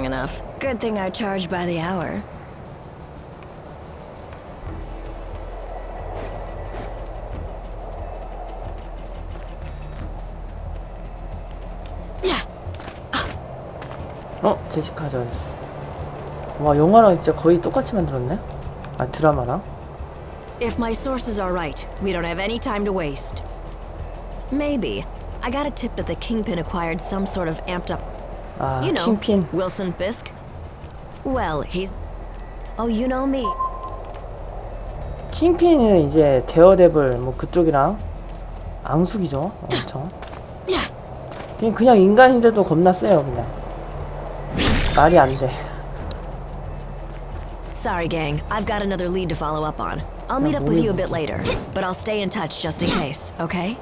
Took you long enough. Good thing I charge by the hour. 어? 제시카 존스 와 영화랑 진짜 거의 똑같이 만들었네? 아 드라마랑? If my sources are right, we don't have any time to waste. Maybe. I got a tip that the Kingpin acquired some sort of amped up. 아 You know, 킹핀 Wilson Fisk. Well, he's. Oh, you know me. 킹핀은 이제 데어데블 뭐 그쪽이랑 앙숙이죠 엄청 그냥, 그냥 인간인데도 겁나 세요 그냥 말이 안돼 Sorry, gang. I've got another lead to follow up on. I'll meet up with you a bit later, but I'll stay in touch just in case, okay?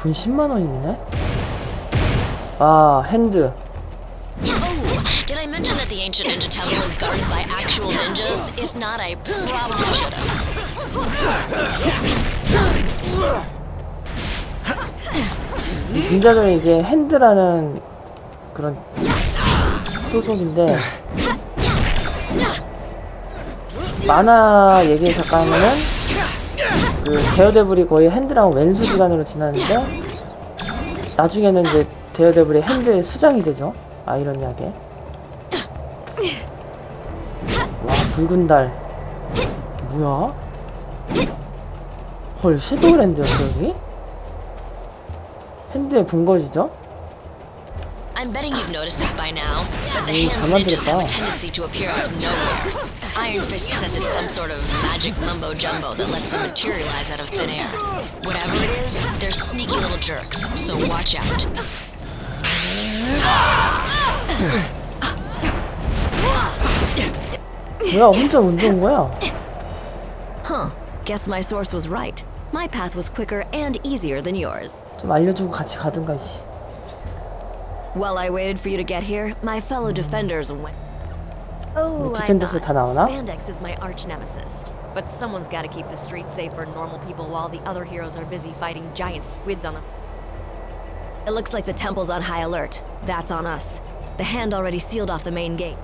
돈 10만원 있네? 아 핸드 Oh, did I mention that the ancient ninja temple is guarded by actual ninjas? If not, I probably should have. 닌자들은 이제 핸드라는 그런 소속인데 만화 얘기 잠깐 하면은 그 데어데블이 거의 핸드랑 왼수지간으로 지났는데 나중에는 이제 데어데블이 핸드의 수장이 되죠 아이러니하게 와 붉은 달 뭐야 헐 섀도우랜드였어 여기? 핸드의 본거지죠? I'm betting you've noticed this by now, but the Hey, hands 잠만 ninjas have a 들었다. tendency to appear out of nowhere. Iron Fist says it's some sort of magic mumbo jumbo that lets them materialize out of thin air. Whatever it is, they're sneaky little jerks, so watch out. 뭐야 혼자 언제 온 거야? Huh. Guess my source was right. My path was quicker and easier than yours. 좀 알려주고 같이 가든가 씨. While I waited for you to get here, my fellow defenders went. Oh, I'm defenders not. 다 나오나? Spandex is my arch nemesis. But someone's got to keep the streets safe for normal people while the other heroes are busy fighting giant squids on them. It looks like the temple's on high alert. That's on us. The hand already sealed off the main gate.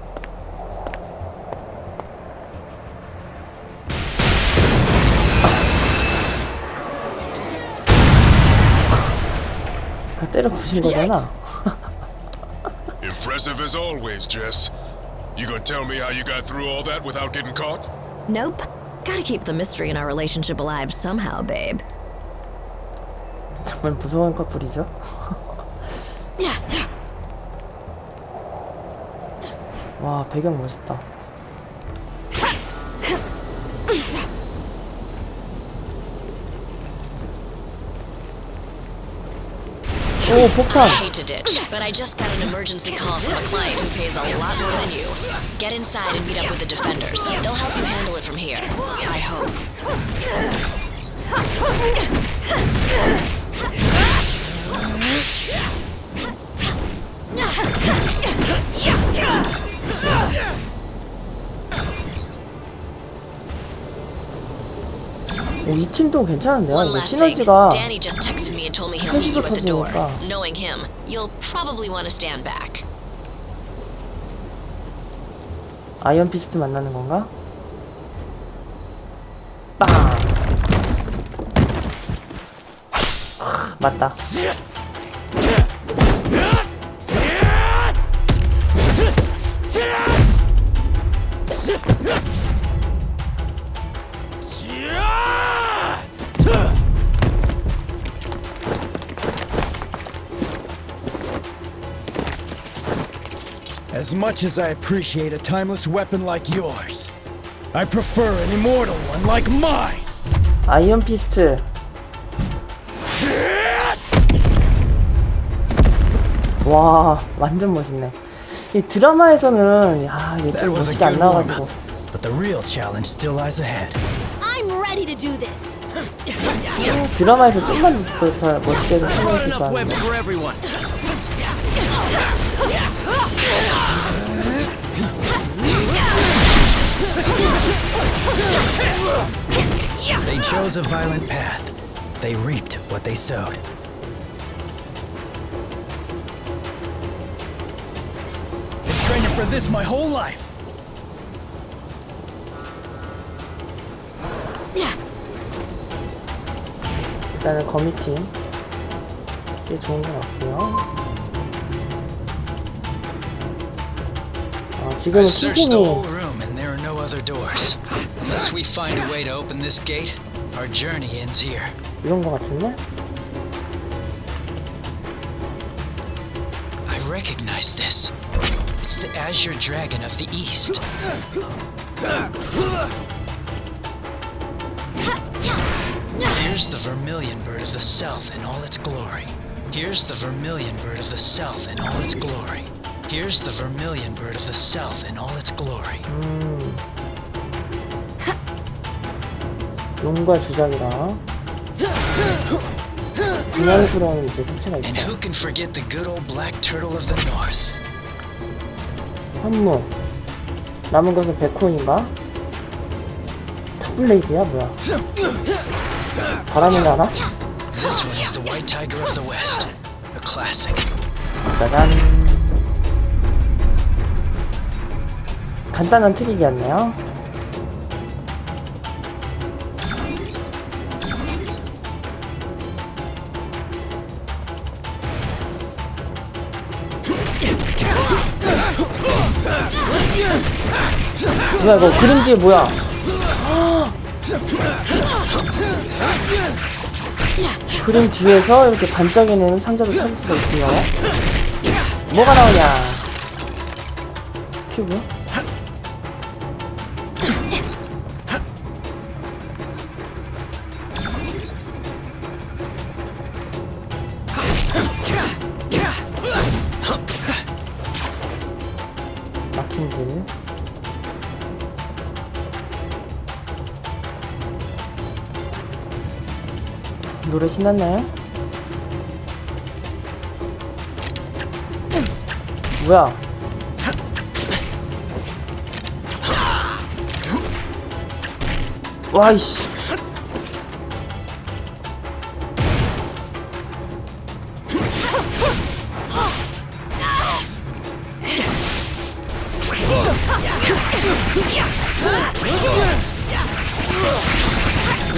그 때려 부신 거잖아. Impressive as always, Jess. You gonna tell me how you got through all that without getting caught? Nope. Gotta keep the mystery in our relationship alive somehow, babe. 정말 무서운 커플이죠. 와 배경 멋있다. 오 I 폭탄. hate to ditch, but I just got an emergency call from a client who pays a lot more than you. Get inside and meet up with the defenders. They'll help you handle it from here. I hope. 오, 이 팀도 괜찮은데요. 이거. 시너지가 셋이서. 터지니까. 아이언 피스트 만나는 건가? 빵. 아, 맞다. As much as I appreciate a timeless weapon like yours, I prefer an immortal one like mine. 아이언 피스트. 와, 완전 멋있네. 이 드라마에서는 야, 이게 That 좀 was a 멋있게 안 good 나와가지고. warm-up, but the real challenge still lies ahead. I'm ready to do this. 드라마에서 좀만 더 잘 멋있게 해서 설명해 줄줄 enough webs 알았는데. for everyone. They chose a violent path. they reaped what they sowed. Been training for this my whole life. 일단은 거미팀 꽤 좋은 것 같고요. 지금은 I've searched the whole 핑핑이 room and there are no other doors. Unless we find a way to open this gate, our journey ends here. 이런 것 같은데? I recognize this. It's the Azure Dragon of the East. Here's the Vermilion Bird of the South in all its glory. Here's the Vermilion Bird of the South in all its glory. Here's the Vermilion Bird of the South in all its glory. 용과 주작이랑 분양스러운 이제 특체가 And 있죠. who can forget the good old black turtle of the north? 현무 남은 것은 백호인가? 탑블레이드야 뭐야? 바람이 나나? This one is the White Tiger of the West, a classic. 짜잔 간단한 트릭이었네요. 뭐야 이거 그림 뒤에 뭐야? 그림 뒤에서 이렇게 반짝이는 상자도 찾을 수가 있고요. 뭐가 나오냐? 큐브 길 노래 신났나요? 뭐야? 와이씨.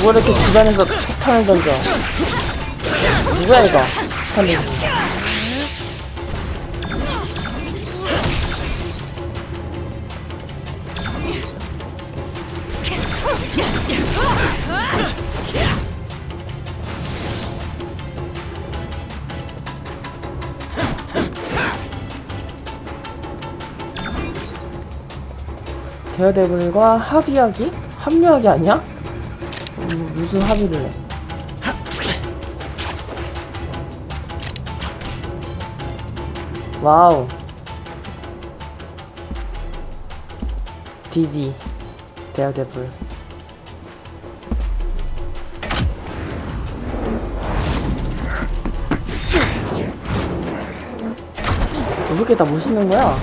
누가 이렇게 집안에서 폭탄을 던져? 누구야 이거? 거. 데어데블과 합의하기? 합류하기 아니야? 음, 무슨 합의를 해? 와우 디디 데어데블 왜 이렇게 다 멋있는 거야?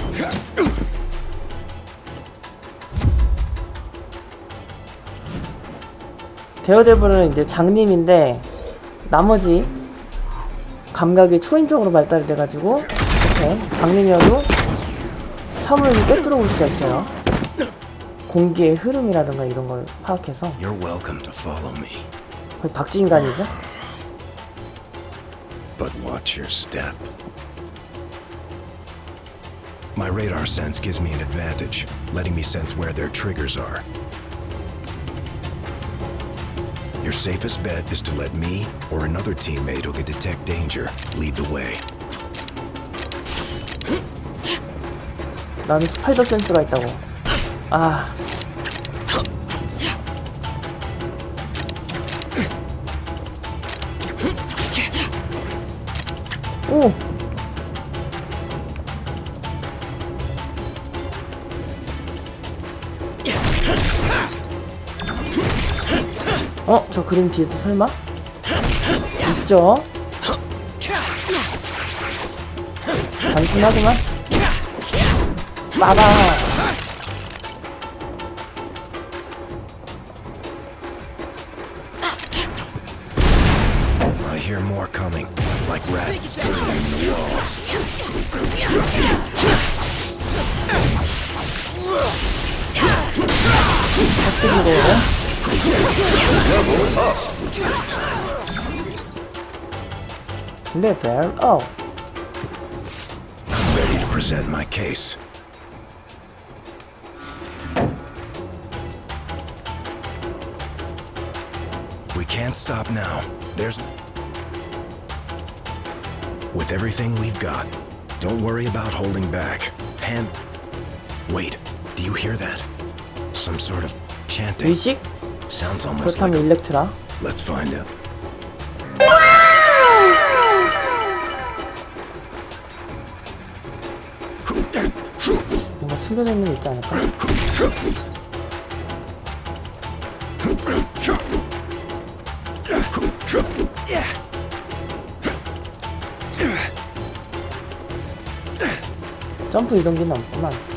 데어데블은 이제 장님인데 나머지 감각이 초인적으로 발달이 돼가지고 이렇게 장님이어도 사물을 꿰뚫어 볼 수가 있어요. 공기의 흐름이라든가 이런 걸 파악해서 거의 박쥐인간이죠. but watch your step. My radar sense gives me an advantage, letting me sense where their triggers are. Your safest bet is to let me or another teammate who can detect danger lead the way. 나는 스파이더 센스가 있다고. 아, 오. 어? 저 그림 뒤에도 설마? 있죠? 단순하구만 빠바 hear more coming, like rats scurrying the walls. 확실히 Level O. I'm ready to present my case. We can't stop now. There's... With everything we've got, don't worry about holding back. Hand... Wait, do you hear that? Some sort of chanting. Music? Sounds almost like. 그렇다면 일렉트라. Let's find out. 뭔가 숨겨져 있는 게 있지 않을까? 점프 이동기는 없구만.